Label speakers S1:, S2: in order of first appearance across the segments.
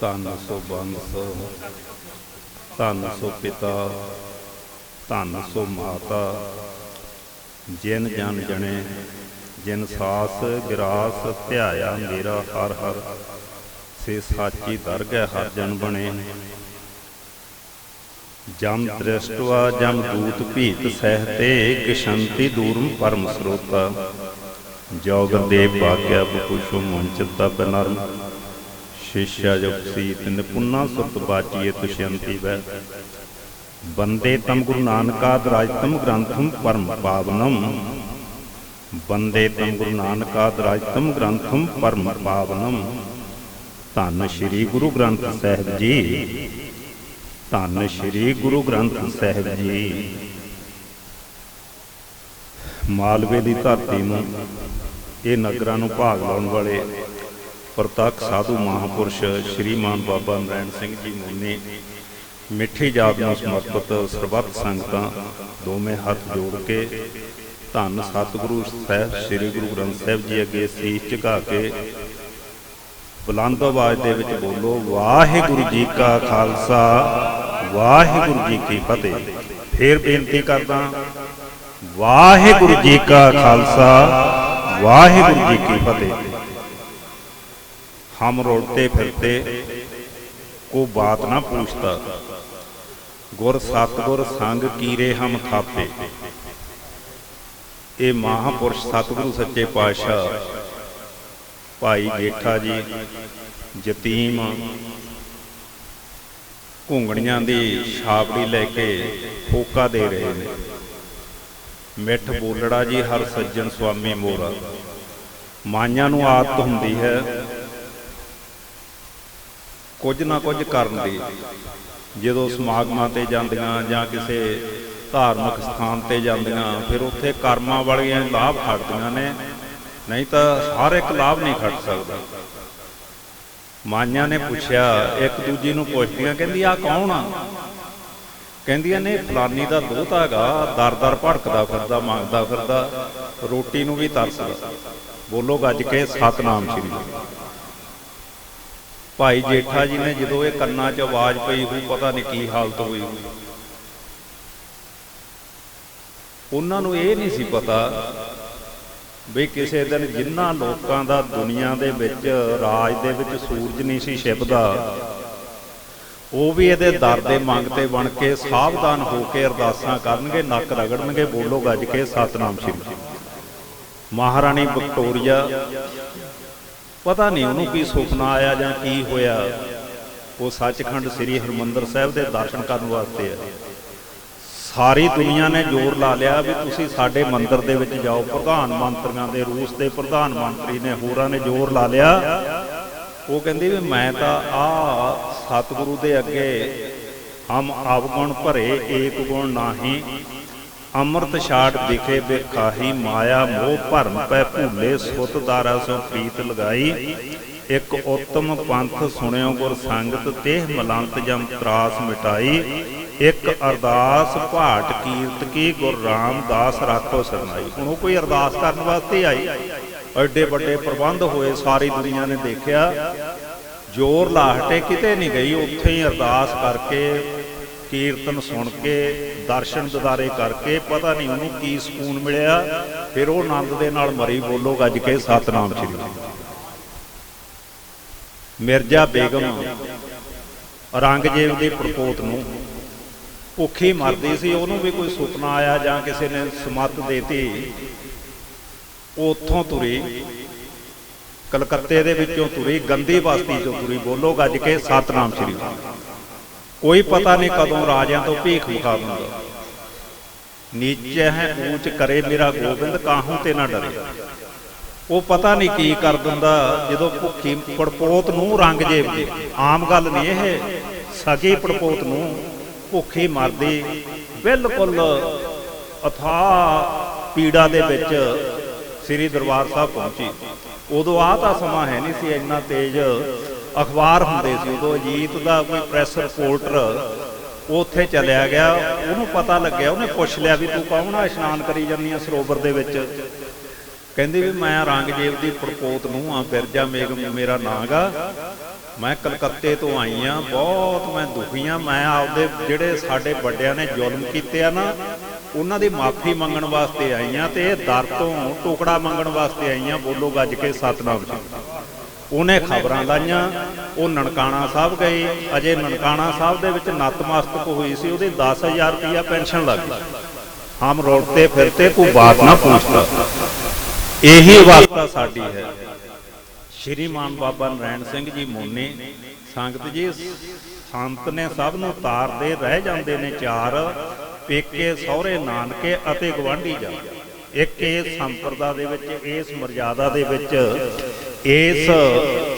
S1: ਧੰਨ ਸੋ ਬੰਸ ਧੰਨ ਸੋ ਪਿਤਾ, ਧੰਨ ਸੋ ਮਾਤਾ, ਜਿਨ ਜਨ ਜਣੇ, ਜਿਨ ਸਾਸ ਗਿਰਾਸ ਧਿਆਇਆ ਮੇਰਾ ਹਰ ਹਰ, ਸੇ ਸਾਚੀ ਦਰਗਹਿ ਹਰ ਜਨ ਬਣੇ। ਜਮ ਦ੍ਰਿਸ਼ਟਵਾ ਜਮ ਦੂਤ ਭੀਤ ਸਹਤੇ ਕਿਸ਼ੰਤੀ ਦੂਰਮ ਪਰਮ ਸਰੋਤਾ। ਜੋਗ ਦੇਵ ਭਾਗਿਆ ਬਪੁਸ਼ੋ ਮੁੰਚ ਤਬ ਨਰਮ ਸ਼ਿਸ਼ਾ ਜਪ ਸੀਤ ਨਿਪੁੰਨਾ ਸੁਰਤ ਬਾਚੀਏ ਤੁਸ਼ਯੰਤੀ ਵੈ। ਬੰਦੇ ਤਮ ਗੁਰੂ ਨਾਨਕਾਦ ਰਾਜਤਮ ਗ੍ਰੰਥਮ ਪਰਮ ਪਾਵਨਮ ਬੰਦੇ ਤਮ ਗੁਰੂ ਨਾਨਕਾਦ ਰਾਜਤਮ ਗ੍ਰੰਥਮ ਪਰਮ ਪਾਵਨਮ ਧੰਨ ਸ਼੍ਰੀ ਗੁਰੂ ਗ੍ਰੰਥ ਸਾਹਿਬ ਜੀ। ਧੰਨ ਸ਼੍ਰੀ ਗੁਰੂ ਗ੍ਰੰਥ ਸਾਹਿਬ ਜੀ। ਮਾਲਵੇ ਦੀ ਧਰਤੀ ਨੂੰ ਇਹ ਨਗਰਾਂ ਨੂੰ ਭਾਗ ਲਾਉਣ ਵਾਲੇ ਪ੍ਰਤੱਖ ਸਾਧੂ ਮਹਾਪੁਰਸ਼ ਸ਼੍ਰੀਮਾਨ ਬਾਬਾ ਨਰੈਣ ਸਿੰਘ ਜੀ ਮੁੰਨੀ ਮਿੱਠੀ ਜਾਤ ਨੂੰ ਸਮਰਪਿਤ ਸਰਬੱਤ ਸੰਗਤਾਂ ਦੋਵੇਂ ਹੱਥ ਜੋੜ ਕੇ ਧੰਨ ਸਤਿਗੁਰੂ ਸਾਹਿਬ, ਸ੍ਰੀ ਗੁਰੂ ਗ੍ਰੰਥ ਸਾਹਿਬ ਜੀ ਅੱਗੇ ਸੀਸ ਝੁਕਾ ਕੇ ਬੁਲੰਦ ਆਵਾਜ਼ ਦੇ ਵਿੱਚ ਬੋਲੋ, ਵਾਹਿਗੁਰੂ ਜੀ ਕਾ ਖਾਲਸਾ, ਵਾਹਿਗੁਰੂ ਜੀ ਕੀ ਫਤਿਹ। ਫੇਰ ਬੇਨਤੀ ਕਰਦਾ, ਵਾਹਿਗੁਰੂ ਜੀ ਕਾ ਖਾਲਸਾ, ਵਾਹਿਗੁਰੂ ਜੀ ਕੀ ਫਤਿਹ। ਹਮ ਰੋੜਤੇ ਫਿਰਤੇ, ਕੋ ਬਾਤ ਨਾ ਪੁੱਛਤਾ। ਗੁਰ ਸਤਗੁਰ ਸੰਗ ਕੀਰੇ ਹਮ ਥਾਪੇ। ਇਹ ਮਹਾਪੁਰਸ਼ ਸਤਿਗੁਰੂ ਸੱਚੇ ਪਾਤਸ਼ਾਹ, ਭਾਈ ਜੇਠਾ ਜੀ ਯਤੀਮ ਘੁੰਗਣੀਆਂ ਦੀ ਛਾਪੜੀ ਲੈ ਕੇ ਫੋਕਾ ਦੇ ਰਹੇ ਨੇ। ਮਿੱਠ ਬੋਲੜਾ ਜੀ ਹਰ ਸੱਜਣ ਸੁਆਮੀ ਮੋਰਾ ਮਾਈਆਂ ਨੂੰ ਆਦਤ ਹੁੰਦੀ ਹੈ ਕੁਝ ਨਾ ਕੁਝ ਕਰਨ ਦੀ। ਜਦੋਂ ਸਮਾਗਮਾਂ ਤੇ ਜਾਂਦੀਆਂ ਜਾਂ ਕਿਸੇ ਧਾਰਮਿਕ ਸਥਾਨ ਤੇ ਜਾਂਦੀਆਂ, ਫਿਰ ਉੱਥੇ ਕਰਮਾਂ ਵਾਲੀਆਂ ਲਾਭ ਖੜਦੀਆਂ ਨੇ। ਨਹੀਂ ਤਾਂ ਹਰ ਇੱਕ ਲਾਭ ਨਹੀਂ ਖੜ ਸਕਦਾ। ਮਾਈਆਂ ਨੇ ਪੁੱਛਿਆ, ਇੱਕ ਦੂਜੀ ਨੂੰ ਪੁੱਛਦੀਆਂ, ਕਹਿੰਦੀ ਆ ਕੌਣ ਆ? ਕਹਿੰਦੀਆਂ ਨੇ ਫਲਾਨੀ ਦਾ ਦੋਹਤਾ ਹੈਗਾ ਦਰ-ਦਰ ਭੜਕਦਾ ਫਿਰਦਾ, ਮੰਗਦਾ ਫਿਰਦਾ, ਰੋਟੀ ਨੂੰ ਵੀ ਤਰਸਦਾ। ਬੋਲੋ, ਗੱਜ ਕੇ ਸਤਨਾਮ ਸ਼੍ਰੀ ਭਾਈ ਜੇਠਾ ਜੀ ਨੇ ਜਦੋਂ ਇਹ ਕੰਨਾਂ 'ਚ ਆਵਾਜ਼ ਪਈ ਹੋਈ ਪਤਾ ਨਹੀਂ ਕੀ ਹਾਲਤ ਹੋਈ ਉਹਨਾਂ ਨੂੰ ਇਹ ਨਹੀਂ ਸੀ ਪਤਾ ਵੀ ਕਿਸੇ ਦਿਨ ਜਿਨ੍ਹਾਂ ਲੋਕਾਂ ਦਾ ਦੁਨੀਆ ਦੇ ਵਿੱਚ, ਰਾਜ ਦੇ ਵਿੱਚ ਸੂਰਜ ਨਹੀਂ ਸੀ ਛਿਪਦਾ, ਉਹ ਵੀ ਇਹਦੇ ਦਰ ਦੇ ਮੰਗ ਤੇ ਬਣ ਕੇ ਸਾਵਧਾਨ ਹੋ ਕੇ ਅਰਦਾਸਾਂ ਕਰਨਗੇ, ਨੱਕ ਰਗੜਨਗੇ, ਬੋਲੋ ਗੱਜ ਕੇ ਸਤਨਾਮ ਸ਼੍ਰੀ ਮਹਾਰਾਣੀ ਵਿਕਟੋਰੀਆ ਪਤਾ ਨਹੀਂ ਉਹਨੂੰ ਕੀ ਸੁਪਨਾ ਆਇਆ ਜਾਂ ਕੀ ਹੋਇਆ। ਉਹ ਸੱਚਖੰਡ ਸ੍ਰੀ ਹਰਮੰਦਰ ਸਾਹਿਬ ਦੇ ਦਰਸ਼ਨ ਕਰਨ ਵਾਸਤੇ ਹੈ ਸਾਰੀ ਦੁਨੀਆ ਨੇ ਜ਼ੋਰ ਲਾ ਲਿਆ ਵੀ ਤੁਸੀਂ ਸਾਡੇ ਮੰਦਿਰ ਦੇ ਵਿੱਚ ਜਾਓ। ਪ੍ਰਧਾਨ ਮੰਤਰੀਆਂ ਦੇ ਰੂਸ ਦੇ ਪ੍ਰਧਾਨ ਮੰਤਰੀ ਨੇ, ਹੋਰਾਂ ਨੇ ਜ਼ੋਰ ਲਾ ਲਿਆ। ਉਹ ਕਹਿੰਦੀ ਵੀ ਮੈਂ ਤਾਂ ਆ ਸਤਿਗੁਰੂ ਦੇ ਅੱਗੇ ਹਮ ਅਵਗੁਣ ਭਰੇ ਏਕ ਗੁਣ ਨਾਹੀ ਅੰਮ੍ਰਿਤ ਛਾੜ ਦਿਖੇ ਬਿਖਾਹੀ ਮਾਇਆ ਮੋਹ ਭਰਮ ਪੈ ਭੂਲੇ ਸੁਤ ਦਾਰਾ ਸੋ ਪ੍ਰੀਤ ਲਗਾਈ। ਇੱਕ ਉਤਮ ਪੰਥ ਸੁਣਿਓ ਗੁਰ ਸੰਗਤ ਤੇ ਮਲੰਤ ਜਮ ਤਰਾਸ ਮਿਟਾਈ। ਇੱਕ ਅਰਦਾਸ ਭਾਟ ਕੀਰਤ ਕੀ ਗੁਰ ਰਾਮਦਾਸ ਰਾਖੋ ਸਰਨਾਈ। ਹੁਣ ਉਹ ਕੋਈ ਅਰਦਾਸ ਕਰਨ ਵਾਸਤੇ ਆਈ। ਐਡੇ ਵੱਡੇ ਪ੍ਰਬੰਧ ਹੋਏ, ਸਾਰੀ ਦੁਨੀਆ ਨੇ ਦੇਖਿਆ। ਜੋਰ ਲਾਹਟੇ ਕਿਤੇ ਨਹੀਂ ਗਈ, ਉੱਥੇ ਹੀ ਅਰਦਾਸ ਕਰਕੇ ਕੀਰਤਨ ਸੁਣ ਕੇ ਦਰਸ਼ਨ ਦਿਦਾਰੇ ਕਰਕੇ ਪਤਾ ਨਹੀਂ ਉਹਨੂੰ ਕੀ ਸਕੂਨ ਮਿਲਿਆ, ਫਿਰ ਉਹ ਆਨੰਦ ਦੇ ਨਾਲ ਮਰੀ ਬੋਲੋ ਗੱਜ ਕੇ, ਸਤਨਾਮ ਸ੍ਰੀ ਮਿਰਜ਼ਾ ਬੇਗਮ ਰੰਗਜੀਤ ਦੀ ਪ੍ਰਪੋਤ ਨੂੰ ਭੁੱਖੀ ਮਰਦੀ ਸੀ, ਉਹਨੂੰ ਵੀ ਕੋਈ ਸੁਪਨਾ ਆਇਆ ਜਾਂ ਕਿਸੇ ਨੇ ਸਮੱਤ ਦੇਤੀ। ਉਹ ਉੱਥੋਂ ਤੁਰੀ, ਕਲਕੱਤੇ ਦੇ ਵਿੱਚੋਂ ਤੁਰੀ, ਗੰਦੀ ਬਸਤੀ ਚੋਂ ਤੁਰੀ, ਬੋਲੋ ਗੱਜ ਕੇ, ਸਤਨਾਮ ਸ੍ਰੀ ਕੋਈ ਪਤਾ ਨਹੀਂ ਕਦੋਂ ਰਾਜਿਆਂ ਤੋਂ ਭੀਖ ਮੁਕਾ ਦਿੰਦਾ। ਨੀਚੇ ਹੈ, ਊਚ ਕਰੇ ਮੇਰਾ ਗੋਬਿੰਦ, ਕਾਹੂ ਤੇ ਨਾ ਡਰੇ। ਉਹ ਪਤਾ ਨਹੀਂ ਕੀ ਕਰ ਦਿੰਦਾ, ਜਦੋਂ ਭੁੱਖੀ ਪੜਪੋਤ ਨੂੰ ਰੰਗ ਜੇਬ ਆਮ ਗੱਲ ਨਹੀਂ ਇਹ, ਸਗੀ ਪੜਪੋਤ ਨੂੰ ਭੁੱਖੀ ਮਰਦੀ। ਬਿਲਕੁਲ ਅਥਾ ਪੀੜਾ ਦੇ ਵਿੱਚ ਸ੍ਰੀ ਦਰਬਾਰ ਸਾਹਿਬ ਪਹੁੰਚੀ। ਉਦੋਂ ਆ ਤਾਂ ਸਮਾਂ ਹੈ ਨਹੀਂ ਸੀ, ਇੰਨਾ ਤੇਜ਼ ਅਖਬਾਰ ਹੁੰਦੇ ਸੀ ਉਦੋਂ ਅਜੀਤ ਦਾ ਕੋਈ ਪ੍ਰੈਸ ਰਿਪੋਰਟਰ ਉਹ ਉੱਥੇ ਚਲਿਆ ਗਿਆ, ਉਹਨੂੰ ਪਤਾ ਲੱਗਿਆ, ਉਹਨੇ ਪੁੱਛ ਲਿਆ ਵੀ ਤੂੰ ਕੌਣ ਆ, ਇਸ਼ਨਾਨ ਕਰੀ ਜਾਂਦੀ ਆ ਸਰੋਵਰ ਦੇ ਵਿੱਚ। ਕਹਿੰਦੀ ਵੀ ਮੈਂ ਰੰਗਜੀਤ ਦੀ ਪ੍ਰਪੋਤ ਨੂੰ ਆ, ਬਿਰਜਾ ਮੇਗਮ ਮੇਰਾ ਨਾਂ ਗਾ ਮੈਂ ਕਲਕੱਤੇ ਤੋਂ ਆਈ ਆ, ਬਹੁਤ ਮੈਂ ਦੁਖੀ ਆ, ਮੈਂ ਆਪਦੇ ਜਿਹੜੇ ਸਾਡੇ ਵੱਡਿਆਂ ਨੇ ਜ਼ੁਲਮ ਕੀਤੇ ਆ ਨਾ, ਉਹਨਾਂ ਦੀ ਮਾਫੀ ਮੰਗਣ ਵਾਸਤੇ ਆਈ ਆ ਤੇ ਇਹ ਦਰ ਤੋਂ ਟੁਕੜਾ ਮੰਗਣ ਵਾਸਤੇ ਆਈ ਆ, ਬੋਲੋ ਗੱਜ ਕੇ ਸਤਨਾਮ ਜੀ। ਉਹਨੇ ਖਬਰਾਂ ਲਾਈਆਂ, ਉਹ ਨਨਕਾਣਾ ਸਾਹਿਬ ਗਏ, ਅਜੇ ਨਨਕਾਣਾ ਸਾਹਿਬ ਦੇ ਵਿੱਚ ਨਤਮਸਤਕ ਹੋਈ ਸੀ, ਉਹਦੇ 10000 ਰੁਪਇਆ ਪੈਨਸ਼ਨ ਲੱਗ ਗਈ। ਹਮ ਰੋਡਤੇ ਫਿਰਤੇ ਕੋਈ ਬਾਤ ਨਾ ਪੁੱਛਤਾ ਇਹੀ ਅਵਸਥਾ ਸਾਡੀ ਹੈ। ਸ਼੍ਰੀਮਾਨ ਬਾਬਾ ਨਰੈਣ ਸਿੰਘ ਜੀ ਮੋਨੇ, ਸੰਗਤ ਜੀ, ਸੰਤ ਨੇ ਸਭ ਨੂੰ ਤਾਰਦੇ ਰਹਿ ਜਾਂਦੇ ਨੇ ਚਾਰ, ਪੇਕੇ ਸਹੁਰੇ ਨਾਨਕੇ ਅਤੇ ਗਵਾਂਢੀ ਜਾ ਇੱਕ ਇਸ ਸੰਪਰਦਾ ਦੇ ਵਿੱਚ, ਇਸ ਮਰਜ਼ਾਦਾ ਦੇ ਵਿੱਚ ਇਸ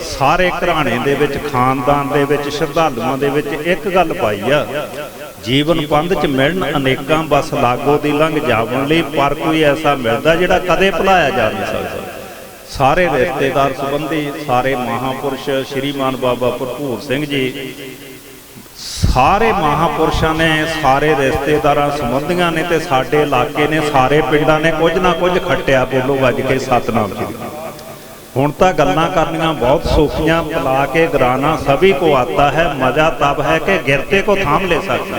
S1: ਸਾਰੇ ਘਰਾਣੇ ਦੇ ਵਿੱਚ, ਖਾਨਦਾਨ ਦੇ ਵਿੱਚ, ਸ਼ਰਧਾਲੂਆਂ ਦੇ ਵਿੱਚ ਇੱਕ ਗੱਲ ਪਾਈ ਆ। ਜੀਵਨ ਪੰਧ ਚ ਮਿਲਣ ਅਨੇਕਾਂ ਬਸ ਲਾਗੋ ਦੀ ਲੰਘ ਜਾਵਣ ਲਈ ਪਰ ਕੋਈ ਐਸਾ ਮਿਲਦਾ ਜਿਹੜਾ ਕਦੇ ਭੁਲਾਇਆ ਜਾ ਨਹੀਂ ਸਕਦਾ। ਸਾਰੇ ਰਿਸ਼ਤੇਦਾਰ ਸੰਬੰਧੀ ਸਾਰੇ ਮਹਾਪੁਰਸ਼ ਸ਼੍ਰੀਮਾਨ ਬਾਬਾ ਭਰਪੂਰ ਸਿੰਘ ਜੀ, ਸਾਰੇ ਮਹਾਪੁਰਸ਼ਾਂ ਨੇ, ਸਾਰੇ ਰਿਸ਼ਤੇਦਾਰਾਂ ਸੰਬੰਧੀਆਂ ਨੇ ਤੇ ਸਾਡੇ ਇਲਾਕੇ ਨੇ, ਸਾਰੇ ਪਿੰਡਾਂ ਨੇ ਕੁਝ ਨਾ ਕੁਝ ਖੱਟਿਆ, ਬੋਲੋ ਵੱਜ ਕੇ ਸਤਨਾਮ ਜੀ। ਹੁਣ ਤਾਂ ਗੱਲਾਂ ਕਰਨੀਆਂ ਬਹੁਤ ਸੌਖੀਆਂ ਪਲਾ ਕੇ ਗਰਾਨਾ ਸਭੀ ਕੋ ਆਤਾ ਹੈ, ਮਜ਼ਾ ਤਬ ਹੈ ਕਿ ਗਿਰਤੇ ਕੋ ਥਾਮ ਲੈ ਸਕਦਾ।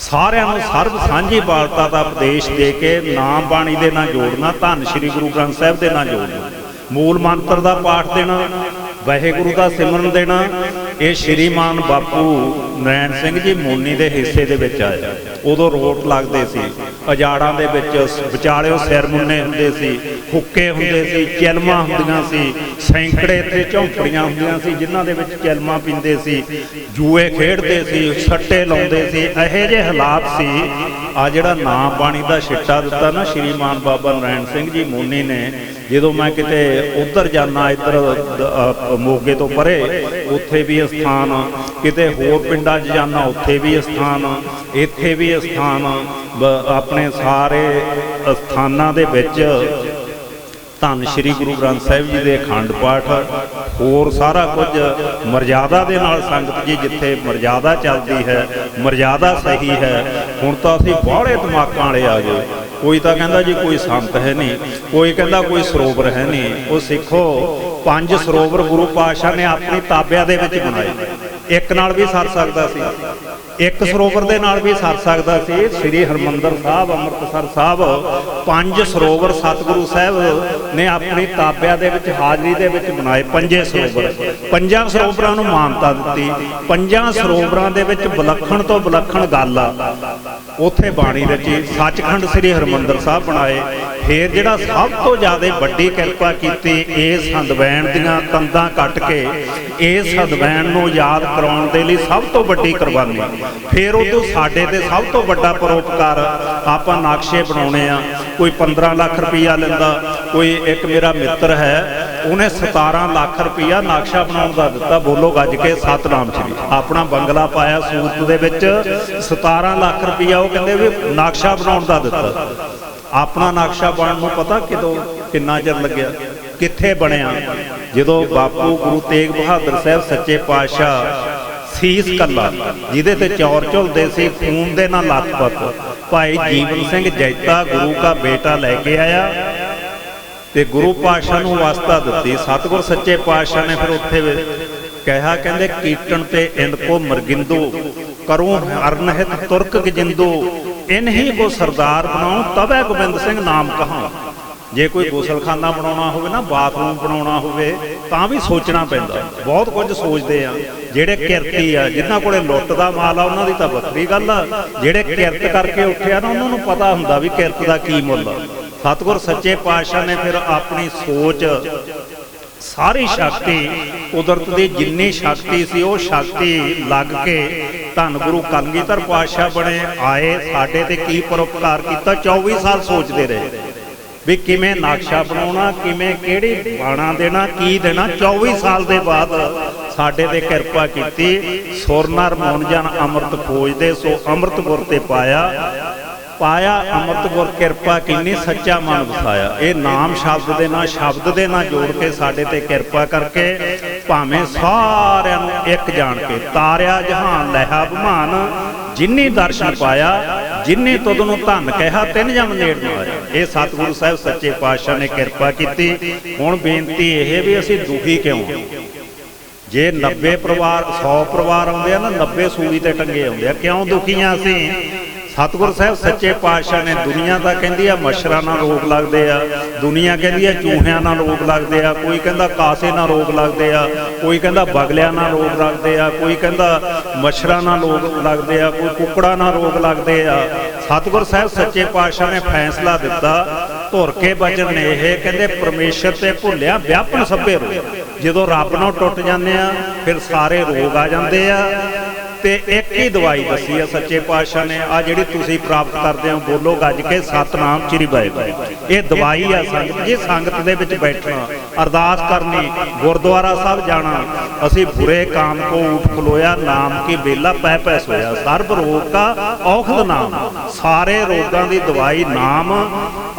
S1: ਸਾਰਿਆਂ ਨੂੰ ਸਰਬ ਸਾਂਝੀ ਬਾਲਤਾ ਦਾ ਉਪਦੇਸ਼ ਦੇ ਕੇ ਨਾਮ ਬਾਣੀ ਦੇ ਨਾਲ ਜੋੜਨਾ, ਧੰਨ ਸ਼੍ਰੀ ਗੁਰੂ ਗ੍ਰੰਥ ਸਾਹਿਬ ਦੇ ਨਾਲ ਜੋੜਨਾ। ਮੂਲ ਮੰਤਰ ਦਾ ਪਾਠ ਦੇਣਾ, ਵਾਹਿਗੁਰੂ ਦਾ ਸਿਮਰਨ ਦੇਣਾ, ਇਹ ਸ਼੍ਰੀਮਾਨ ਬਾਪੂ ਨਰੈਣ ਸਿੰਘ ਜੀ ਮੋਨੀ ਦੇ ਹਿੱਸੇ ਦੇ ਵਿੱਚ ਆਇਆ ਉਦੋਂ ਰੋਟ ਲੱਗਦੇ ਸੀ। ਅਜਾੜਾਂ ਦੇ ਵਿੱਚ ਵਿਚਾਲਿਓ ਸਿਰ ਮੁੰਨੇ ਹੁੰਦੇ ਸੀ। ਹੁੱਕੇ ਹੁੰਦੇ ਸੀ, ਚਲਮਾਂ ਹੁੰਦੀਆਂ ਸੀ। ਸੈਂਕੜੇ ਤੇ ਝੌਂਪੜੀਆਂ ਹੁੰਦੀਆਂ ਸੀ, ਜਿਨ੍ਹਾਂ ਦੇ ਵਿੱਚ ਚਲਮਾਂ ਪੀਂਦੇ ਸੀ। ਜੂਏ ਖੇਡਦੇ ਸੀ, ਸੱਟੇ ਲਾਉਂਦੇ ਸੀ। ਇਹੋ ਜਿਹੇ ਹਾਲਾਤ ਸੀ। ਆ ਜਿਹੜਾ ਨਾਂ ਪਾਣੀ ਦਾ ਛਿੱਟਾ ਦਿੱਤਾ ਨਾ ਸ਼੍ਰੀਮਾਨ ਬਾਬਾ ਨਰੈਣ ਸਿੰਘ ਜੀ ਮੋਨੀ ਨੇ, ਜਦੋਂ ਮੈਂ ਕਿਤੇ ਉਧਰ ਜਾਣਾ ਇੱਧਰ ਮੋਗੇ ਤੋਂ ਪਰੇ, ਉੱਥੇ ਵੀ ਸਥਾਨ ਕਿਤੇ ਹੋਰ ਪਿੰਡ 'ਚ ਜਾਣਾ ਉੱਥੇ ਵੀ ਸਥਾਨ ਇੱਥੇ ਵੀ ਸਥਾਨ ਆਪਣੇ ਸਾਰੇ ਸਥਾਨਾਂ ਦੇ ਵਿੱਚ ਧੰਨ ਸ਼੍ਰੀ ਗੁਰੂ ਗ੍ਰੰਥ ਸਾਹਿਬ ਜੀ ਦੇ ਅਖੰਡ ਪਾਠ, ਹੋਰ ਸਾਰਾ ਕੁਝ ਮਰਜ਼ਾਦਾ ਦੇ ਨਾਲ ਸੰਗਤ ਜੀ, ਜਿੱਥੇ ਮਰਜ਼ਾਦਾ ਚੱਲਦੀ ਹੈ, ਮਰਜ਼ਾਦਾ ਸਹੀ ਹੈ। ਹੁਣ ਤਾਂ ਅਸੀਂ ਬਾਹਲੇ ਦਿਮਾਗਾਂ ਵਾਲੇ ਆ ਗਏ। ਕੋਈ ਤਾਂ ਕਹਿੰਦਾ ਜੀ ਕੋਈ ਸੰਤ ਹੈ ਨਹੀਂ, ਕੋਈ ਕਹਿੰਦਾ ਕੋਈ ਸਰੋਵਰ ਹੈ ਨਹੀਂ। ਉਹ ਸਿੱਖੋ, ਪੰਜ ਸਰੋਵਰ ਗੁਰੂ ਪਾਤਸ਼ਾਹ ਨੇ ਆਪਣੀ ਤਾਬਿਆਂ ਦੇ ਵਿੱਚ ਬਣਾਏ। ਇੱਕ ਨਾਲ ਵੀ ਸਰ ਸਕਦਾ ਸੀ। ਇੱਕ ਸਰੋਵਰ ਦੇ ਨਾਲ ਵੀ ਸਰ ਸਕਦਾ ਸੀ। ਸ੍ਰੀ ਹਰਮੰਦਰ ਸਾਹਿਬ, ਅੰਮ੍ਰਿਤਸਰ ਸਾਹਿਬ, ਪੰਜ ਸਰੋਵਰ ਸਤਿਗੁਰੂ ਸਾਹਿਬ ਨੇ ਆਪਣੀ ਤਾਬਿਆਂ ਦੇ ਵਿੱਚ, ਹਾਜ਼ਰੀ ਦੇ ਵਿੱਚ ਬਣਾਏ ਪੰਜੇ ਸਰੋਵਰ। ਪੰਜਾਂ ਸਰੋਵਰਾਂ ਨੂੰ ਮਾਨਤਾ ਦਿੱਤੀ। ਪੰਜਾਂ ਸਰੋਵਰਾਂ ਦੇ ਵਿੱਚ ਵਿਲੱਖਣ ਤੋਂ ਵਿਲੱਖਣ ਗੱਲ ਆ। ਉੱਥੇ ਬਾਣੀ ਰਚੀ, ਸੱਚਖੰਡ ਸ੍ਰੀ ਹਰਮੰਦਰ ਸਾਹਿਬ ਬਣਾਏ। ਫੇਰ ਜਿਹੜਾ ਸਭ ਤੋਂ ਜ਼ਿਆਦਾ ਵੱਡੀ ਕਿਰਪਾ ਕੀਤੀ ਇਸ ਹੰਦਵੈਣ ਦੀਆਂ ਕੰਧਾਂ ਕੱਟ ਕੇ, ਇਸ ਹੰਦਵੈਣ ਨੂੰ ਯਾਦ ਕਰਾਉਣ ਦੇ ਲਈ ਸਭ ਤੋਂ ਵੱਡੀ ਕੁਰਬਾਨੀ। ਫੇਰ ਤੋਂ ਸਾਡੇ ਤੇ ਸਭ ਤੋਂ ਵੱਡਾ ਪਰਉਪਕਾਰ ਆਪਾਂ ਨਕਸ਼ੇ ਬਣਾਉਣੇ ਆ। ਕੋਈ 15 ਲੱਖ ਰੁਪਈਆ ਲੈਂਦਾ, ਕੋਈ ਇੱਕ ਮੇਰਾ ਮਿੱਤਰ ਹੈ, ਉਹਨੇ 17 ਲੱਖ ਰੁਪਈਆ ਨਕਸ਼ਾ ਬਣਾਉਣ ਦਾ ਦਿੱਤਾ, ਬੋਲੋ ਗੱਜ ਕੇ ਸਤਨਾਮ ਸ੍ਰੀ ਆਪਣਾ ਬੰਗਲਾ ਪਾਇਆ ਸੂਰਤ ਦੇ ਵਿੱਚ 17 ਲੱਖ ਰੁਪਈਆ ਉਹ ਕਹਿੰਦੇ ਵੀ ਨਕਸ਼ਾ ਬਣਾਉਣ ਦਾ ਦਿੱਤਾ। ਆਪਣਾ ਨਕਸ਼ਾ ਬਣਨ ਨੂੰ ਪਤਾ ਕਿਦੋਂ ਕਿੰਨਾ ਚਿਰ ਲੱਗਿਆ ਕਿੱਥੇ ਬਣਿਆ। ਜਦੋਂ ਬਾਪੂ ਗੁਰੂ ਤੇਗ ਬਹਾਦਰ ਸਾਹਿਬ ਸੱਚੇ ਪਾਤਸ਼ਾਹ ਸੀਸ ਕੱਲਾ ਜਿਹਦੇ ਤੇ ਚੌਰ ਝੁਲਦੇ ਸੀ ਖੂਨ ਦੇ ਨਾਲ ਲੱਤਪੱਤ ਭਾਈ ਜੀਵਨ ਸਿੰਘ ਜੈਤਾ ਗੁਰੂ ਦਾ ਬੇਟਾ ਲੈ ਕੇ ਆਇਆ। ਤੇ ਗੁਰੂ ਪਾਤਸ਼ਾਹ ਨੂੰ ਵਾਸਤਾ ਦਿੱਤੀ। ਸਤਿਗੁਰ ਸੱਚੇ ਪਾਤਸ਼ਾਹ ਨੇ ਫਿਰ ਉੱਥੇ ਕਿਹਾ ਕਹਿੰਦੇ ਕੀਰਤਨ ਤੇ ਇੰਦ ਕੋ ਮਰਗਿੰਦੂ। ਕਰੂੰ ਅਰਨਹਿਤ ਤੁਰਕ ਗਜਿੰਦੂ ਇਨਹੀ ਕੋ ਸਰਦਾਰ ਬਣਾਉ ਤਬੈ ਗੋਬਿੰਦ ਸਿੰਘ ਨਾਮ ਕਹਾਂ ਜੇ ਕੋਈ ਗੋਸਲਖਾਨਾ ਬਣਾਉਣਾ ਹੋਵੇ ਨਾ, ਬਾਥਰੂਮ ਬਣਾਉਣਾ ਹੋਵੇ, ਤਾਂ ਵੀ ਸੋਚਣਾ ਪੈਂਦਾ। ਬਹੁਤ ਕੁਝ ਸੋਚਦੇ ਆ। ਜਿਹੜੇ ਕਿਰਤੀ ਆ, ਜਿਨ੍ਹਾਂ ਕੋਲੇ ਲੁੱਟ ਦਾ ਮਾਲ ਆ, ਉਹਨਾਂ ਦੀ ਤਾਂ ਵੱਖਰੀ ਗੱਲ ਆ। ਜਿਹੜੇ ਕਿਰਤ ਕਰਕੇ ਉੱਠਿਆ ਨਾ, ਉਹਨਾਂ ਨੂੰ ਪਤਾ ਹੁੰਦਾ ਵੀ ਕਿਰਤ ਦਾ ਕੀ ਮੁੱਲ ਆ। ਸਤਿਗੁਰ ਸੱਚੇ ਪਾਤਸ਼ਾਹ ਨੇ ਫਿਰ ਆਪਣੀ ਸੋਚ ਸਾਰੀ ਸ਼ਕਤੀ ਕੁਦਰਤ ਦੀ ਜਿੰਨੀ ਸ਼ਕਤੀ ਸੀ ਉਹ ਸ਼ਕਤੀ ਲੱਗ ਕੇ ਧੰਨ ਗੁਰੂ ਕਲਗੀਧਰ ਪਾਤਸ਼ਾਹ ਬਣੇ ਆਏ ਸਾਡੇ ਤੇ ਕੀ ਪਰਉਪਕਾਰ ਕੀਤਾ 24 ਸਾਲ ਸੋਚਦੇ ਰਹੇ। ਵੀ ਕਿਵੇਂ ਨਕਸ਼ਾ ਬਣਾਉਣਾ ਕਿਵੇਂ ਕਿਹੜੀ ਬਾਣਾ ਦੇਣਾ ਕੀ ਦੇਣਾ 24 ਸਾਲ ਦੇ ਬਾਅਦ ਸਾਡੇ ਤੇ ਕਿਰਪਾ ਕੀਤੀ। ਸੁਰਨਰ ਮੋਨਜਨ ਅੰਮ੍ਰਿਤ ਖੋਜਦੇ ਸੋ ਅੰਮ੍ਰਿਤ ਗੁਰ ਤੇ ਪਾਇਆ। ਪਾਇਆ ਅੰਮ੍ਰਿਤ ਗੁਰ ਕਿਰਪਾ ਕਿੰਨੀ ਸੱਚਾ ਮਨ ਵਸਾਇਆ। ਇਹ ਨਾਮ ਸ਼ਬਦ ਦੇ ਨਾਲ ਸ਼ਬਦ ਦੇ ਨਾਲ ਜੋੜ ਕੇ ਸਾਡੇ ਤੇ ਕਿਰਪਾ ਕਰਕੇ ਭਾਵੇਂ ਸਾਰਿਆਂ ਨੂੰ ਇੱਕ ਜਾਣ ਕੇ ਤਾਰਿਆ ਜਹਾਨ ਲਹਾ ਬਮਾਨ ਜਿਨੀ ਦਰਸ਼ਨ ਪਾਇਆ, ਜਿਨੇ ਤੁਧ ਨੂੰ ਧੰਨ ਕਿਹਾ, ਤਿੰਨ ਜਮ ਨੇੜ ਨੂੰ ਇਹ ਸਤਿਗੁਰੂ ਸਾਹਿਬ ਸੱਚੇ ਪਾਤਸ਼ਾਹ ਨੇ ਕਿਰਪਾ ਕੀਤੀ। ਹੁਣ ਬੇਨਤੀ ਇਹ ਵੀ ਅਸੀਂ ਦੁਖੀ ਕਿਉਂ ਜੇ 90 ਪਰਿਵਾਰ 100 ਪਰਿਵਾਰ ਆਉਂਦੇ ਆ ਨਾ 90 ਸੂਲੀ ਤੇ ਟੰਗੇ ਆਉਂਦੇ ਆ, ਕਿਉਂ ਦੁਖੀਆਂ ਅਸੀਂ? ਸਤਿਗੁਰ ਸਾਹਿਬ, ਸੱਚੇ ਪਾਤਸ਼ਾਹ ਨੇ ਦੁਨੀਆ ਦਾ ਕਹਿੰਦੀ ਆ, ਮੱਛਰਾਂ ਨਾਲ ਰੋਗ ਲੱਗਦੇ ਆ। ਦੁਨੀਆ ਕਹਿੰਦੀ ਆ, ਚੂਹਿਆਂ ਨਾਲ ਰੋਗ ਲੱਗਦੇ ਆ। ਕੋਈ ਕਹਿੰਦਾ ਕਾਸੇ ਨਾਲ ਰੋਗ ਲੱਗਦੇ ਆ, ਕੋਈ ਕਹਿੰਦਾ ਬਗਲਿਆਂ ਨਾਲ ਰੋਗ ਲੱਗਦੇ ਆ, ਕੋਈ ਕਹਿੰਦਾ ਮੱਛਰਾਂ ਨਾਲ ਰੋਗ ਲੱਗਦੇ ਆ, ਕੋਈ ਕੁੱਕੜਾਂ ਨਾਲ ਰੋਗ ਲੱਗਦੇ ਆ। ਸਤਿਗੁਰ ਸਾਹਿਬ, ਸੱਚੇ ਪਾਤਸ਼ਾਹ ਨੇ ਫੈਸਲਾ ਦਿੱਤਾ, ਧੁਰ ਕੇ ਬਚਨ ਨੇ ਇਹ, ਕਹਿੰਦੇ ਪਰਮੇਸ਼ਰ ਤੇ ਭੁੱਲਿਆ, ਵਿਆਪਨ ਸਭੇ ਰੋਗ। ਜਦੋਂ ਰੱਬ ਨਾਲ ਟੁੱਟ ਜਾਂਦੇ ਆ, ਫਿਰ ਸਾਰੇ ਰੋਗ ਆ ਜਾਂਦੇ ਆ। ਤੇ ਇੱਕ ਹੀ ਦਵਾਈ ਦੱਸੀ ਆ ਸੱਚੇ ਪਾਤਸ਼ਾਹ ਨੇ। ਆ ਜਿਹੜੀ ਤੁਸੀਂ ਪ੍ਰਾਪਤ ਕਰਦੇ ਹੋ, ਬੋਲੋ ਗੱਜ ਕੇ ਸਤਨਾਮ ਚਿਰੀ ਵਾਹਿਗੁਰੂ ਇਹ ਦਵਾਈ ਆ ਸੰਗਤ ਜੀ ਸੰਗਤ ਦੇ ਵਿੱਚ ਬੈਠਣਾ। ਅਰਦਾਸ ਕਰਨੀ, ਗੁਰਦੁਆਰਾ ਸਾਹਿਬ ਜਾਣਾ। ਅਸੀਂ ਬੁਰੇ ਕਾਮ ਕੋ ਉਠ ਖਲੋਇਆ, ਨਾਮ ਕੀ ਬੇਲਾ ਪੈ ਪੈ ਸੋਇਆ। ਸਰਬ ਰੋਗ ਕਾ ਔਖਦ ਨਾਮ। ਸਾਰੇ ਰੋਗਾਂ ਦੀ ਦਵਾਈ ਨਾਮ।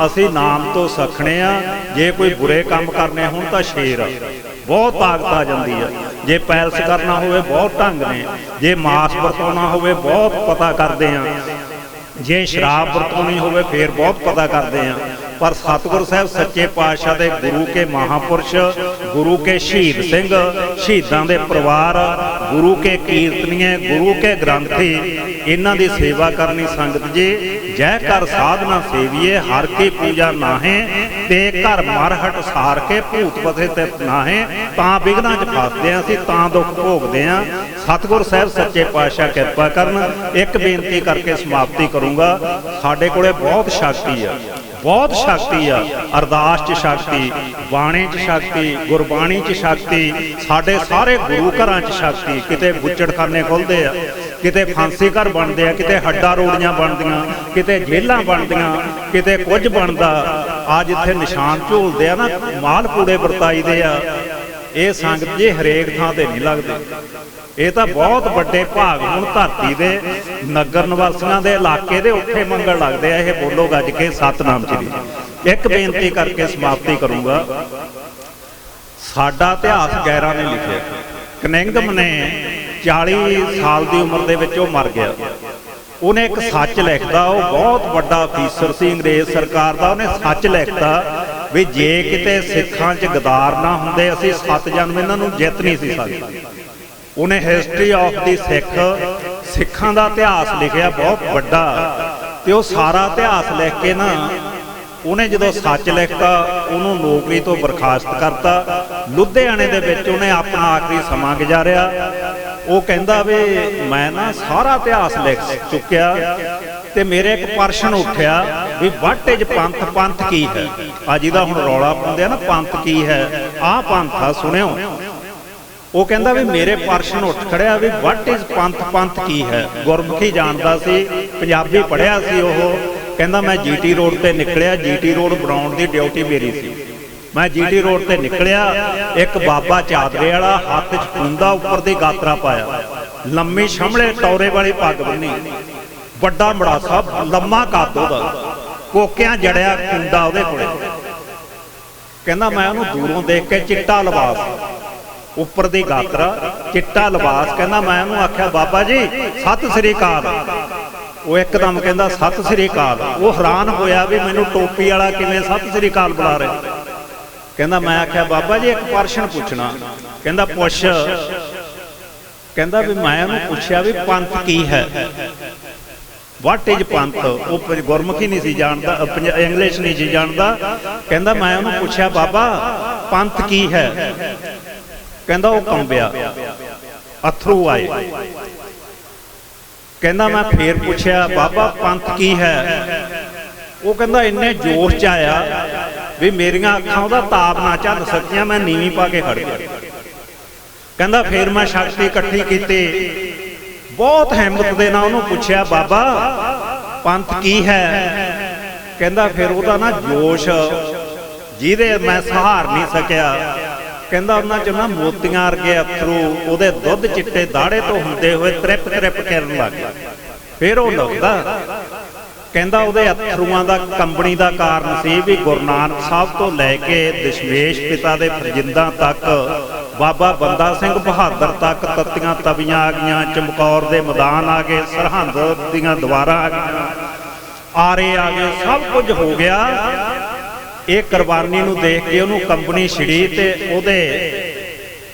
S1: ਅਸੀਂ ਨਾਮ ਤੋਂ ਸਖਣੇ ਆ। ਜੇ ਕੋਈ ਬੁਰੇ ਕੰਮ ਕਰਨੇ ਹੋਣ ਤਾਂ ਸ਼ੇਰ ਆ। ਬਹੁਤ ਤਾਕਤ ਆ ਜਾਂਦੀ ਆ। ਜੇ ਪੈਲਸ ਕਰਨਾ ਹੋਵੇ, ਬਹੁਤ ਢੰਗ ਨੇ। ਜੇ ਮਾਸ ਵਰਤਾਉਣਾ ਹੋਵੇ, ਬਹੁਤ ਪਤਾ ਕਰਦੇ ਆ। ਜੇ ਸ਼ਰਾਬ ਵਰਤਾਉਣੀ ਹੋਵੇ, ਫੇਰ ਬਹੁਤ ਪਤਾ ਕਰਦੇ ਆ। ਪਰ ਸਤਿਗੁਰ ਸਾਹਿਬ, ਸੱਚੇ ਪਾਤਸ਼ਾਹ ਦੇ ਗੁਰੂ ਕੇ ਮਹਾਪੁਰਸ਼, ਗੁਰੂ ਕੇ ਸ਼ਹੀਦ ਸਿੰਘ, ਸ਼ਹੀਦਾਂ ਦੇ ਪਰਿਵਾਰ, ਗੁਰੂ ਕੇ ਕੀਰਤਨੀਏ, ਗੁਰੂ ਕੇ ਗ੍ਰੰਥੀ ਇਹਨਾਂ ਦੀ ਸੇਵਾ ਕਰਨੀ ਸੰਗਤ ਜੀ। ਜੈ ਕਰ ਸਾਧਨਾ ਸੇਵੀਏ, ਹਰ ਕੀ ਪੂਜਾ ਨਾਹੇ, ਤੇ ਘਰ ਮਰ ਹਟ ਸਾਰ ਕੇ ਭੂਤ ਪਥੇ ਤੇ ਨਾਹੇ। ਤਾਂ ਵਿਗਨਾਂ ਚ ਫਸਦੇ ਆ ਅਸੀਂ, ਤਾਂ ਦੁੱਖ ਭੋਗਦੇ ਆ। ਸਤਿਗੁਰ ਸਾਹਿਬ ਸੱਚੇ ਪਾਤਸ਼ਾਹ ਕਿਰਪਾ ਕਰਨ, ਇੱਕ ਬੇਨਤੀ ਕਰਕੇ ਸਮਾਪਤੀ ਕਰੂੰਗਾ। ਸਾਡੇ ਕੋਲੇ ਬਹੁਤ ਸ਼ਕਤੀ ਆ, ਬਹੁਤ ਸ਼ਕਤੀ ਆ। ਅਰਦਾਸ 'ਚ ਸ਼ਕਤੀ, ਬਾਣੇ 'ਚ ਸ਼ਕਤੀ, ਗੁਰਬਾਣੀ 'ਚ ਸ਼ਕਤੀ, ਸਾਡੇ ਸਾਰੇ ਗੁਰੂ ਘਰਾਂ 'ਚ ਸ਼ਕਤੀ, ਕਿਤੇ ਗੁੱਚੜਖਾਨੇ ਖੁੱਲਦੇ ਆ। ਕਿਤੇ ਫਾਂਸੀ ਘਰ ਬਣਦੇ ਆ, ਕਿਤੇ ਹੱਡਾ ਰੋੜੀਆਂ ਬਣਦੀਆਂ, ਕਿਤੇ ਜੇਲਾਂ ਬਣਦੀਆਂ, ਕਿਤੇ ਕੁਝ ਬਣਦਾ। ਆ ਜਿੱਥੇ ਨਿਸ਼ਾਨ ਝੋਲਦੇ ਆ ਨਾ ਮਾਲਪੂੜੇ ਵਰਤਾਈਦੇ ਆ, ਇਹ ਸੰਗਤ ਜੀ ਹਰੇਕ ਥਾਂ ਤੇ ਨਹੀਂ ਲੱਗਦੇ। ਇਹ ਤਾਂ ਬਹੁਤ ਵੱਡੇ ਭਾਗ ਹੁਣ ਧਰਤੀ ਦੇ ਨਗਰ ਨਿਵਾਸੀਆਂ ਦੇ ਇਲਾਕੇ ਦੇ ਉੱਥੇ ਮੰਗਣ ਲੱਗਦੇ ਆ, ਇਹ ਬੋਲੋ ਗੱਜ ਕੇ ਸਤਨਾਮ ਜੀ। ਇੱਕ ਬੇਨਤੀ ਕਰਕੇ ਸਮਾਪਤੀ ਕਰੂੰਗਾ। ਸਾਡਾ ਇਤਿਹਾਸ ਗੈਰਾਂ ਨੇ ਲਿਖਿਆ। ਕਨਿੰਗਮ ਨੇ 40 ਸਾਲ ਦੀ ਉਮਰ ਦੇ ਵਿੱਚ ਉਹ ਮਰ ਗਿਆ। ਉਹਨੇ ਇੱਕ ਸੱਚ ਲਿਖਦਾ ਉਹ ਬਹੁਤ ਵੱਡਾ ਅਫੀਸਰ ਸੀ ਅੰਗਰੇਜ਼ ਸਰਕਾਰ ਦਾ, ਉਹਨੇ ਸੱਚ ਲਿਖਤਾ ਵੀ ਜੇ ਕਿਤੇ ਸਿੱਖਾਂ 'ਚ ਗਦਾਰ ਨਾ ਹੁੰਦੇ, ਅਸੀਂ ਸੱਤ ਜਨਮ ਇਹਨਾਂ ਨੂੰ ਜਿੱਤ ਨਹੀਂ ਸੀ ਸਕਦੇ। ਉਹਨੇ ਹਿਸਟਰੀ ਆਫ ਦੀ ਸਿੱਖ ਸਿੱਖਾਂ ਦਾ ਇਤਿਹਾਸ ਲਿਖਿਆ, ਬਹੁਤ ਵੱਡਾ। ਤੇ ਉਹ ਸਾਰਾ ਇਤਿਹਾਸ ਲਿਖ ਕੇ ਨਾ, ਉਹਨੇ ਜਦੋਂ ਸੱਚ ਲਿਖਤਾ, ਉਹਨੂੰ ਨੌਕਰੀ ਤੋਂ ਬਰਖਾਸਤ ਕਰਤਾ। ਲੁਧਿਆਣੇ ਦੇ ਵਿੱਚ ਉਹਨੇ ਆਪਣਾ ਆਖਰੀ ਸਮਾਂ ਗੁਜ਼ਾਰਿਆ। ਉਹ ਕਹਿੰਦਾ ਵੀ ਮੈਂ ਨਾ ਸਾਰਾ ਇਤਿਹਾਸ ਲਿਖ ਚੁੱਕਿਆ ਤੇ ਮੇਰੇ ਇੱਕ ਪ੍ਰਸ਼ਨ ਉੱਠਿਆ ਵੀ ਵਾਟ ਇਜ ਪੰਥ ਪੰਥ ਕੀ ਹੈ? ਆ ਜਿਹਦਾ ਹੁਣ ਰੌਲਾ ਪਾਉਂਦੇ ਆ ਨਾ, ਪੰਥ ਕੀ ਹੈ? ਆਹ ਪੰਥ ਆ, ਸੁਣਿਓ। ਉਹ ਕਹਿੰਦਾ ਵੀ ਮੇਰੇ ਪ੍ਰਸ਼ਨ ਉੱਠ ਖੜਿਆ ਵੀ ਵਾਟ ਇਜ਼ ਪੰਥ ਪੰਥ ਕੀ ਹੈ? ਗੁਰਮੁਖੀ ਜਾਣਦਾ ਸੀ, ਪੰਜਾਬੀ ਪੜ੍ਹਿਆ ਸੀ ਉਹ। ਕਹਿੰਦਾ ਮੈਂ ਜੀਟੀ ਰੋਡ ਤੇ ਨਿਕਲਿਆ, ਜੀਟੀ ਰੋਡ ਬਣਾਉਣ ਦੀ ਡਿਊਟੀ ਮੇਰੀ ਸੀ। ਮੈਂ ਜੀਟੀ ਰੋਡ ਤੇ ਨਿਕਲਿਆ, ਇੱਕ ਬਾਬਾ ਚਾਦਰੇ ਵਾਲਾ ਹੱਥ 'ਚ ਕੁੰਦਾ ਉੱਪਰ ਦੀ ਗਾਤਰਾ ਪਾਇਆ। ਲੰਮੀ ਸ਼ਮਲੇ ਟੌਰੇ ਵਾਲੀ ਪੱਗ ਬੰਨੀ। ਵੱਡਾ ਮੜਾਸਾ, ਲੰਮਾ ਕੱਦ ਉਹਦਾ। ਕੋਕਿਆਂ ਜੜਿਆ ਕੁੰਦਾ ਉਹਦੇ ਕੋਲੇ। ਕਹਿੰਦਾ ਮੈਂ ਉਹਨੂੰ ਦੂਰੋਂ ਦੇਖ ਕੇ ਚਿੱਟਾ ਲਿਬਾਸ। ਉੱਪਰ ਦੀ ਗਾਤਰਾ, ਚਿੱਟਾ ਲਿਬਾਸ। ਕਹਿੰਦਾ ਮੈਂ ਉਹਨੂੰ ਆਖਿਆ, ਬਾਬਾ ਜੀ, ਸਤਿ ਸ੍ਰੀ ਅਕਾਲ। ਉਹ ਇੱਕਦਮ ਕਹਿੰਦਾ, ਸਤਿ ਸ੍ਰੀ ਅਕਾਲ। ਉਹ ਹੈਰਾਨ ਹੋਇਆ ਵੀ ਮੈਨੂੰ ਟੋਪੀ ਵਾਲਾ ਕਿਵੇਂ ਸਤਿ ਸ੍ਰੀ ਅਕਾਲ ਬੁਲਾ ਰਿਹਾ। ਕਹਿੰਦਾ ਮੈਂ ਆਖਿਆ, ਬਾਬਾ ਜੀ, ਇੱਕ ਪ੍ਰਸ਼ਨ ਪੁੱਛਣਾ। ਕਹਿੰਦਾ, ਪੁੱਛ। ਕਹਿੰਦਾ ਵੀ ਮੈਂ ਉਹਨੂੰ ਪੁੱਛਿਆ ਵੀ ਪੰਥ ਕੀ ਹੈ? ਵਾਟ ਇਜ ਪੰਥ? ਉਹ ਗੁਰਮੁਖੀ ਨਹੀਂ ਸੀ ਜਾਣਦਾ ਇੰਗਲਿਸ਼ ਨਹੀਂ ਸੀ ਜਾਣਦਾ। ਕਹਿੰਦਾ, ਮੈਂ ਉਹਨੂੰ ਪੁੱਛਿਆ, ਬਾਬਾ, ਪੰਥ ਕੀ ਹੈ? ਕਹਿੰਦਾ, ਉਹ ਕੰਬਿਆ। ਅਥਰੂ ਆਏ। ਕਹਿੰਦਾ, ਮੈਂ ਫੇਰ ਪੁੱਛਿਆ, ਬਾਬਾ, ਪੰਥ ਕੀ ਹੈ? ਉਹ ਕਹਿੰਦਾ, ਇੰਨੇ ਜੋਸ਼ ਚ ਆਇਆ। ਵੀ ਮੇਰੀਆਂ ਅੱਖਾਂ ਉਹਦਾ ਤਾਪ ਨਾ ਝੱਲ ਸਕੀਆਂ ਮੈਂ ਨੀਵੀਂ ਪਾ ਕੇ ਖੜ ਗਿਆ। ਕਹਿੰਦਾ ਫੇਰ ਮੈਂ ਸ਼ਕਤੀ ਇਕੱਠੀ ਕੀਤੀ। ਬਹੁਤ ਹਿੰਮਤ ਦੇ ਨਾਲ ਉਹਨੂੰ ਪੁੱਛਿਆ, ਬਾਬਾ, ਪੰਥ ਕੀ ਹੈ? ਕਹਿੰਦਾ ਫਿਰ ਉਹਦਾ ਨਾ ਜੋਸ਼, ਜਿਹਦੇ ਮੈਂ ਸਹਾਰ ਨਹੀਂ ਸਕਿਆ। ਕਹਿੰਦਾ ਉਹਨਾਂ ਚ ਨਾ ਮੋਤੀਆਂ ਵਰਗੇ ਅਥਰੂ ਉਹਦੇ ਦੁੱਧ ਚਿੱਟੇ ਦਾੜੇ ਤੋਂ ਹੁੰਦੇ ਹੋਏ ਤ੍ਰਿਪ ਤ੍ਰਿਪ ਕਰਨ ਲੱਗ ਗਿਆ। ਫਿਰ ਉਹ ਲੱਗਦਾ ਕਹਿੰਦਾ ਉਹਦੇ ਅਥਰੂਆਂ ਦਾ, ਕੰਬਣੀ ਦਾ ਕਾਰਨ ਸੀ ਵੀ ਗੁਰੂ ਨਾਨਕ ਸਾਹਿਬ ਤੋਂ ਲੈ ਕੇ ਦਸ਼ਮੇਸ਼ ਪਿਤਾ ਦੇ ਫਰਜਿੰਦਾਂ ਤੱਕ, ਬਾਬਾ ਬੰਦਾ ਸਿੰਘ ਬਹਾਦਰ ਤੱਕ ਤੱਤੀਆਂ ਤਵੀਆਂ ਆ ਗਈਆਂ, ਚਮਕੌਰ ਦੇ ਮੈਦਾਨ ਆ ਗਏ, ਸਰਹੰਦ ਦੀਆਂ ਦੀਵਾਰਾਂ ਆ ਗਈਆਂ। ਆਰੇ ਆ ਗਏ, ਸਭ ਕੁਝ ਹੋ ਗਿਆ। ਇਹ ਕੁਰਬਾਨੀ ਨੂੰ ਦੇਖ ਕੇ ਉਹਨੂੰ ਕੰਬਣੀ ਛਿੜੀ ਤੇ ਉਹਦੇ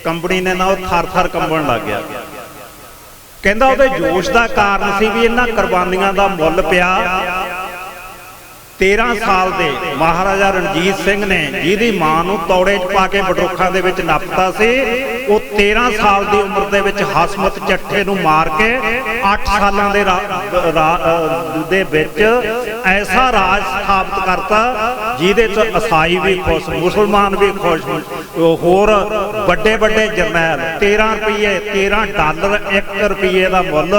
S1: ਕੰਬਣੀ ਨੇ ਨਾ ਉਹ ਥਰ-ਥਰ ਕੰਬਣ ਲੱਗ ਗਿਆ। ਕਹਿੰਦਾ ਉਹਦੇ ਜੋਸ਼ ਦਾ ਕਾਰਨ ਸੀ ਵੀ ਇਹਨਾਂ ਕੁਰਬਾਨੀਆਂ ਦਾ ਮੁੱਲ ਪਿਆ। 13 ਸਾਲ ਦੇ ਮਹਾਰਾਜਾ ਰਣਜੀਤ ਸਿੰਘ ਨੇ ਜਿਹਦੀ ਮਾਂ ਨੂੰ ਤੌੜੇ 'ਚ ਪਾ ਕੇ ਬਡਰੁੱਖਾਂ ਦੇ ਵਿੱਚ ਨੱਪਤਾ ਸੀ, ਉਹ 13 ਸਾਲ ਦੀ ਉਮਰ ਦੇ ਵਿੱਚ ਹਸਮਤ ਚੱਠੇ ਨੂੰ ਮਾਰ ਕੇ 8 ਸਾਲਾਂ ਦੇ ਦੇ ਵਿੱਚ ਐਸਾ ਰਾਜ ਸਥਾਪਿਤ ਕਰਤਾ ਜਿਹਦੇ 'ਚ ਈਸਾਈ ਵੀ ਖੁਸ਼, ਮੁਸਲਮਾਨ ਵੀ ਖੁਸ਼ ਹੋਰ ਵੱਡੇ ਵੱਡੇ ਜਰਨੈਲ 13 ਰੁਪਏ 13 ਡਾਲਰ 1 ਰੁਪਏ ਦਾ ਮੁੱਲ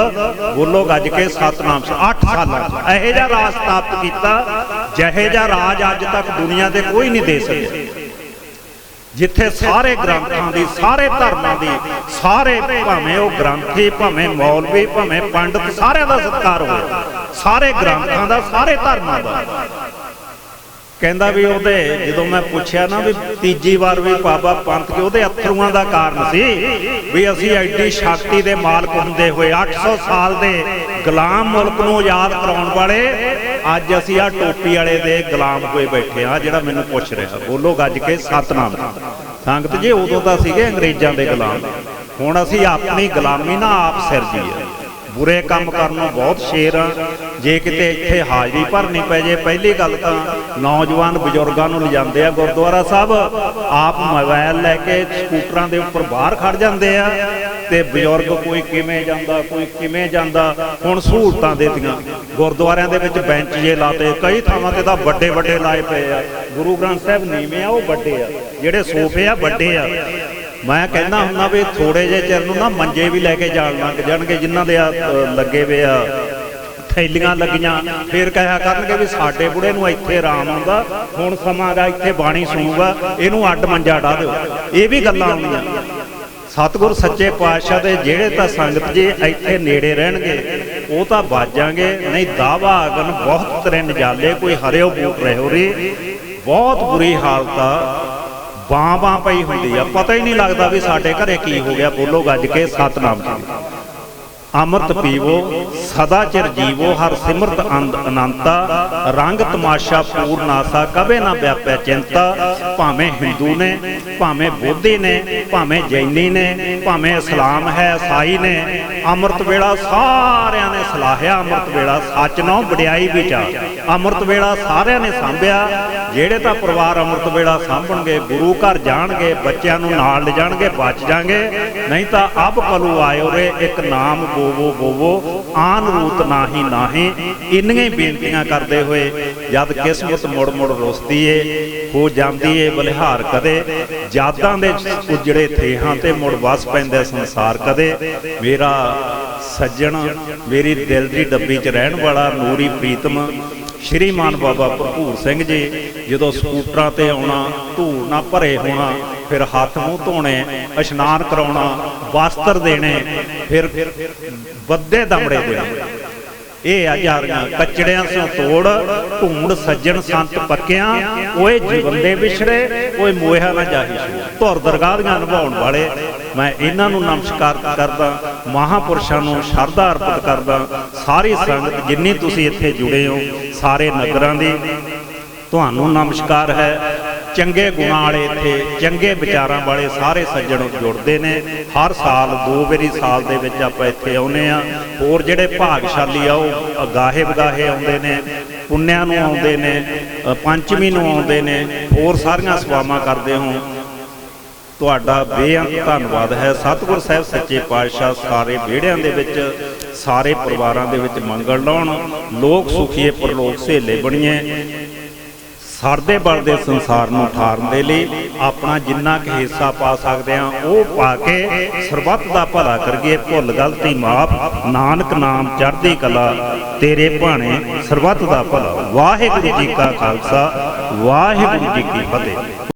S1: ਬੋਲੋ ਗੱਜ ਕੇ ਸਤਨਾਮ 8 ਸਾਲਾਂ 'ਚ। ਇਹੋ ਜਿਹਾ ਰਾਜ ਸਥਾਪਿਤ ਕੀਤਾ, ਜਿਹੇ ਜਿਹਾ ਰਾਜ ਅੱਜ ਤੱਕ ਦੁਨੀਆ ਤੇ ਕੋਈ ਨਹੀਂ ਦੇ ਸਕਿਆ। ਜਿੱਥੇ ਸਾਰੇ ਗ੍ਰੰਥਾਂ ਦੀ, ਸਾਰੇ ਧਰਮਾਂ ਦੀ, ਸਾਰੇ ਭਾਵੇਂ ਉਹ ਗ੍ਰੰਥੀ, ਭਾਵੇਂ ਮੌਲਵੀ, ਭਾਵੇਂ ਪੰਡਤ, ਸਾਰਿਆਂ ਦਾ ਸਤਿਕਾਰ ਹੋਇਆ ਸਾਰੇ ਗ੍ਰੰਥਾਂ ਦਾ, ਸਾਰੇ ਧਰਮਾਂ ਦਾ। ਕਹਿੰਦਾ ਵੀ ਉਹਦੇ, ਜਦੋਂ ਮੈਂ ਪੁੱਛਿਆ ਨਾ ਵੀ ਤੀਜੀ ਵਾਰ ਵੀ ਬਾਬਾ ਪੰਥ ਕੇ ਉਹਦੇ ਅਥਰੂਆਂ ਦਾ ਕਾਰਨ ਸੀ, ਵੀ ਅਸੀਂ ਐਡੀ ਸ਼ਕਤੀ ਦੇ ਮਾਲਕ ਹੁੰਦੇ ਹੋਏ 800 ਸਾਲ ਦੇ ਗੁਲਾਮ ਮੁਲਕ ਨੂੰ ਆਜ਼ਾਦ ਕਰਾਉਣ ਵਾਲੇ, ਅੱਜ ਅਸੀਂ ਆ ਟੋਪੀ ਵਾਲੇ ਦੇ ਗੁਲਾਮ ਹੋਏ ਬੈਠੇ ਆ ਜਿਹੜਾ ਮੈਨੂੰ ਪੁੱਛ ਰਿਹਾ। ਬੋਲੋ ਗੱਜ ਕੇ ਸਤਨਾਮ। ਸੰਗਤ ਜੀ, ਉਦੋਂ ਤਾਂ ਸੀਗੇ ਅੰਗਰੇਜ਼ਾਂ ਦੇ ਗੁਲਾਮ। ਹੁਣ ਅਸੀਂ ਆਪਣੀ ਗੁਲਾਮੀ ਨਾ ਆਪ ਸਿਰਜੀ ਆ ਬੁਰੇ ਕੰਮ ਕਰਨ ਨੂੰ ਬਹੁਤ ਸ਼ੇਰ ਆ। ਜੇ ਕਿਤੇ ਇੱਥੇ ਹਾਜ਼ਰੀ ਭਰਨੀ ਪੈ ਜੇ, ਪਹਿਲੀ ਗੱਲ ਤਾਂ ਨੌਜਵਾਨ ਬਜ਼ੁਰਗਾਂ ਨੂੰ ਲਿਜਾਂਦੇ ਆ ਗੁਰਦੁਆਰਾ ਸਾਹਿਬ। ਆਪ ਮੋਬਾਈਲ ਲੈ ਕੇ ਸਕੂਟਰਾਂ ਦੇ ਉੱਪਰ ਬਾਹਰ ਖੜ ਜਾਂਦੇ ਆ ਤੇ ਬਜ਼ੁਰਗ ਕੋਈ ਕਿਵੇਂ ਜਾਂਦਾ, ਕੋਈ ਕਿਵੇਂ ਜਾਂਦਾ, ਹੁਣ ਸਹੂਲਤਾਂ ਦੇਤੀਆਂ। ਗੁਰਦੁਆਰਿਆਂ ਦੇ ਵਿੱਚ ਬੈਂਚ ਜੇ ਲਾਤੇ, ਕਈ ਥਾਵਾਂ ਤੇ ਤਾਂ ਵੱਡੇ ਵੱਡੇ ਲਾਏ ਪਏ ਆ। ਗੁਰੂ ਗ੍ਰੰਥ ਸਾਹਿਬ ਨੀਵੇਂ ਆ, ਉਹ ਵੱਡੇ ਆ। ਜਿਹੜੇ ਸੋਫੇ ਆ, ਵੱਡੇ ਆ। ਮੈਂ ਕਹਿੰਦਾ ਹੁੰਦਾ ਵੀ ਥੋੜੇ ਜਿਹੇ ਚਿਰ ਨੂੰ ਨਾ ਮੰਜੇ ਵੀ ਲੈ ਕੇ ਜਾਣ ਲੱਗ ਜਾਣਗੇ, ਜਿਨ੍ਹਾਂ ਦੇ ਆ ਲੱਗੇ ਵੇ ਆ, ਥੈਲੀਆਂ ਲੱਗੀਆਂ। ਫਿਰ ਕਹਿਆ ਕਰਨਗੇ ਵੀ ਸਾਡੇ ਬੁੜੇ ਨੂੰ ਇੱਥੇ ਆਰਾਮ ਆਉਂਦਾ, ਹੁਣ ਸਮਾਂ ਦਾ ਇੱਥੇ ਬਾਣੀ ਸੁਣੂਗਾ ਇਹਨੂੰ ਅੱਡ ਮੰਜਾ ਢਾ ਦਿਓ। ਇਹ ਵੀ ਗੱਲਾਂ ਆਉਂਦੀਆਂ। ਸਤਿਗੁਰ ਸੱਚੇ ਪਾਤਸ਼ਾਹ ਦੇ ਜਿਹੜੇ ਤਾਂ ਸੰਗਤ ਜੀ ਇੱਥੇ ਨੇੜੇ ਰਹਿਣਗੇ, ਉਹ ਤਾਂ ਬਾਜਾਂਗੇ ਨਹੀਂ, ਦਾਵਾ ਅਗਨ ਬਹੁਤ ਤਰੇ ਨਜਾਲੇ, ਕੋਈ ਹਰਿਓ ਬੂਟ ਰਹੋ ਰੇ ਬਹੁਤ ਬੁਰੀ ਹਾਲਤ ਆ। ਬਾਂ ਬਾਂ ਪਈ ਹੁੰਦੀ ਆ। ਪਤਾ ਹੀ ਨਹੀਂ ਲੱਗਦਾ ਵੀ ਸਾਡੇ ਘਰੇ ਕੀ ਹੋ ਗਿਆ। ਬੋਲੋ ਗੱਜ ਕੇ ਸਤਨਾਮ ਜੀ। ਅੰਮ੍ਰਿਤ ਪੀਵੋ, ਸਦਾ ਚਿਰ ਜੀਵੋ, ਹਰ ਸਿਮਰਤ ਅੰਦ ਅਨੰਤਾ। ਰੰਗ ਤਮਾਸ਼ਾ ਪੂਰਨਾਸਾ ਕਵੇ ਨਾ ਵਿਆਪੈ ਚਿੰਤਾ। ਭਾਵੇਂ ਹਿੰਦੂ ਨੇ, ਭਾਵੇਂ ਬੋਧੀ ਨੇ, ਭਾਵੇਂ ਜੈਨੀ ਨੇ, ਭਾਵੇਂ ਇਸਲਾਮ ਹੈ ਈਸਾਈ ਨੇ ਅੰਮ੍ਰਿਤ ਵੇਲਾ ਸਾਰਿਆਂ ਨੇ ਸਲਾਹਿਆ, ਅੰਮ੍ਰਿਤ ਵੇਲਾ ਸੱਚ ਨੋ ਵਡਿਆਈ ਵਿਚਾਰ ਅੰਮ੍ਰਿਤ ਵੇਲਾ ਸਾਰਿਆਂ ਨੇ ਸਾਂਭਿਆ। ਜਿਹੜੇ ਤਾਂ ਪਰਿਵਾਰ ਅੰਮ੍ਰਿਤ ਵੇਲਾ ਸਾਂਭਣਗੇ, ਗੁਰੂ ਘਰ ਜਾਣਗੇ, ਬੱਚਿਆਂ ਨੂੰ ਨਾਲ ਲੈ ਜਾਣਗੇ ਬਚ ਜਾਣਗੇ, ਨਹੀਂ ਤਾਂ ਅਬ ਕਲੂ ਆਇਓ ਰੇ ਇੱਕ ਨਾਮ ਬੋਵੋ ਬੋਵੋ, ਆਨ ਰੂਤ ਨਾਹੀ ਨਾਹੀ। ਇੰਨੀਆਂ ਹੀ ਬੇਨਤੀਆਂ ਕਰਦੇ ਹੋਏ ਜਦ ਕਿਸਮਤ ਮੁੜ ਮੁੜ ਰੁਸਦੀ ਏ ਹੋ ਜਾਂਦੀ ਏ, ਬਲਿਹਾਰ ਕਦੇ। ਜਾਦਾਂ ਦੇ ਉਜੜੇ ਥੇਹਾਂ ਤੇ ਮੁੜ ਵਸ ਪੈਂਦਾ ਸੰਸਾਰ ਕਦੇ। ਮੇਰਾ ਸੱਜਣ, ਮੇਰੀ ਦਿਲ ਦੀ ਡੱਬੀ 'ਚ ਰਹਿਣ ਵਾਲਾ ਨੂਰੀ ਪ੍ਰੀਤਮ, ਸ਼੍ਰੀਮਾਨ ਬਾਬਾ ਭਰਪੂਰ ਸਿੰਘ ਜੀ, ਜਦੋਂ ਸਕੂਟਰਾਂ ਤੇ ਆਉਣਾ, ਧੂੜ ਨਾ ਭਰੇ ਹੋਣਾ, ਫਿਰ ਹੱਥ ਮੂੰਹ ਧੋਣੇ, ਇਸ਼ਨਾਨ ਕਰਾਉਣਾ, ਵਸਤਰ ਦੇਣੇ, ਫਿਰ ਵੱਧੇ ਦਮੜੇ ਦੇਣੇ। ਇਹ ਆ ਯਾਰੀਆਂ ਕੱਚੜਿਆਂ ਸੋਂ ਤੋੜ, ਢੂੰਡ ਸੱਜਣ ਸੰਤ ਪੱਕਿਆਂ, ਓਏ ਜੀਵਨ ਦੇ ਵਿਛੜੇ ਓਏ ਮੋਹਿਆ ਨਾ ਜਾਹੀ ਧੁਰ ਦਰਗਾਹ ਦੀਆਂ ਨਿਭਾਉਣ ਵਾਲੇ, ਮੈਂ ਇਹਨਾਂ ਨੂੰ ਨਮਸਕਾਰ ਕਰਦਾ, ਮਹਾਪੁਰਸ਼ਾਂ ਨੂੰ ਸ਼ਰਧਾ ਅਰਪਿਤ ਕਰਦਾ, ਸਾਰੀ ਸੰਗਤ ਜਿੰਨੀ ਤੁਸੀਂ ਇੱਥੇ ਜੁੜੇ ਹੋ, ਸਾਰੇ ਨਗਰਾਂ ਦੀ, ਤੁਹਾਨੂੰ ਨਮਸਕਾਰ ਹੈ। ਚੰਗੇ ਗੁਣਾਂ ਵਾਲੇ ਇੱਥੇ, ਚੰਗੇ ਵਿਚਾਰਾਂ ਵਾਲੇ ਸਾਰੇ ਸੱਜਣ ਜੁੜਦੇ ਨੇ। ਹਰ ਸਾਲ, ਦੋ ਵਾਰੀ ਸਾਲ ਦੇ ਵਿੱਚ ਆਪਾਂ ਇੱਥੇ ਆਉਨੇ ਆ ਹੋਰ ਜਿਹੜੇ ਭਾਗਸ਼ਾਲੀ ਆ, ਉਹ ਅਗਾਹੇ ਵਗਾਹੇ ਆਉਂਦੇ ਨੇ, ਪੁੰਨਿਆਂ ਨੂੰ ਆਉਂਦੇ ਨੇ ਪੰਚਮੀ ਨੂੰ ਆਉਂਦੇ ਨੇ, ਹੋਰ ਸਾਰੀਆਂ ਸੇਵਾਵਾਂ ਕਰਦੇ ਹੋ। ਤੁਹਾਡਾ ਬੇਅੰਤ ਧੰਨਵਾਦ ਹੈ। ਸਤਿਗੁਰ ਸਾਹਿਬ ਸੱਚੇ ਪਾਤਸ਼ਾਹ ਸਾਰੇ ਵਿਹੜਿਆਂ ਦੇ ਵਿੱਚ, ਸਾਰੇ ਪਰਿਵਾਰਾਂ ਦੇ ਵਿੱਚ ਮੰਗਲ ਲਾਉਣ ਲੋਕ ਸੁਖੀਏ, ਪਰਲੋਕ ਸਹੇਲੇ ਬਣੀਏ। ਸਰਦੇ ਬਲਦੇ ਸੰਸਾਰ ਨੂੰ ਠਾਰਨ ਦੇ ਲਈ ਆਪਣਾ ਜਿੰਨਾ ਕੁ ਹਿੱਸਾ ਪਾ ਸਕਦੇ ਆ ਉਹ ਪਾ ਕੇ ਸਰਬੱਤ ਦਾ ਭਲਾ ਕਰੀਏ, ਭੁੱਲ ਗਲਤੀ ਮਾਫ, ਨਾਨਕ ਨਾਮ ਚੜ੍ਹਦੀ ਕਲਾ, ਤੇਰੇ ਭਾਣੇ ਸਰਬੱਤ ਦਾ ਭਲਾ। ਵਾਹਿਗੁਰੂ ਜੀ ਕਾ ਖਾਲਸਾ, ਵਾਹਿਗੁਰੂ ਜੀ ਕੀ ਫਤਿਹ।